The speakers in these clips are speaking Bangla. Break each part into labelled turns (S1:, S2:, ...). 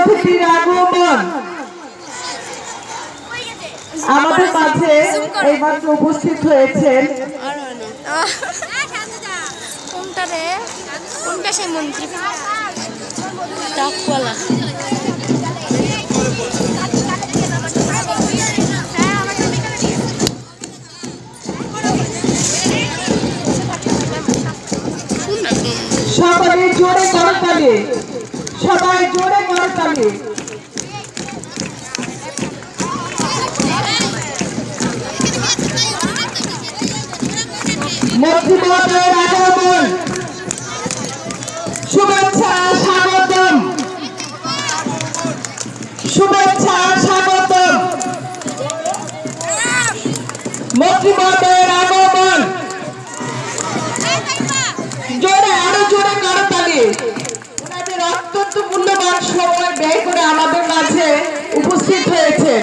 S1: অতিথির আগমন। আমাদের মাঝে এইমাত্র উপস্থিত হয়েছেন।
S2: মন্ত্রী
S1: জোরে করতালি সবাই জোরে করতালি মহোদয়ের আগমন। শুভেচ্ছা স্বাগতম। শুভেচ্ছা স্বাগতম। মহোদয়ের আগমন। জোরে আরও জোরে সময় ব্যয় করে আমাদের মাঝে উপস্থিত হয়েছে।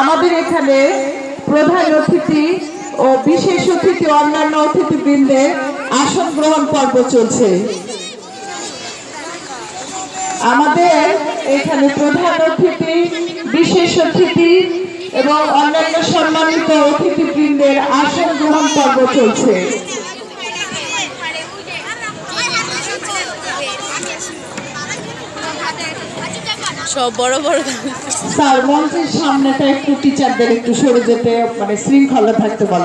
S1: আমাদের এখানে প্রধান অতিথি ও বিশেষ অতিথি অন্যান্য অতিথিবৃন্দের আসন গ্রহণ পর্ব চলছে। আমাদের এখানে প্রধান অতিথি বিশেষ অতিথি এবং অন্যান্য সম্মানিত অতিথিবৃন্দের আসন গ্রহণ পর্ব চলছে।
S2: সব বড় বড় গান।
S1: স্যার মঞ্চের সামনেটা একটু টিচারদের একটু সরে যেতে মানে শৃঙ্খলা থাকতে বলে।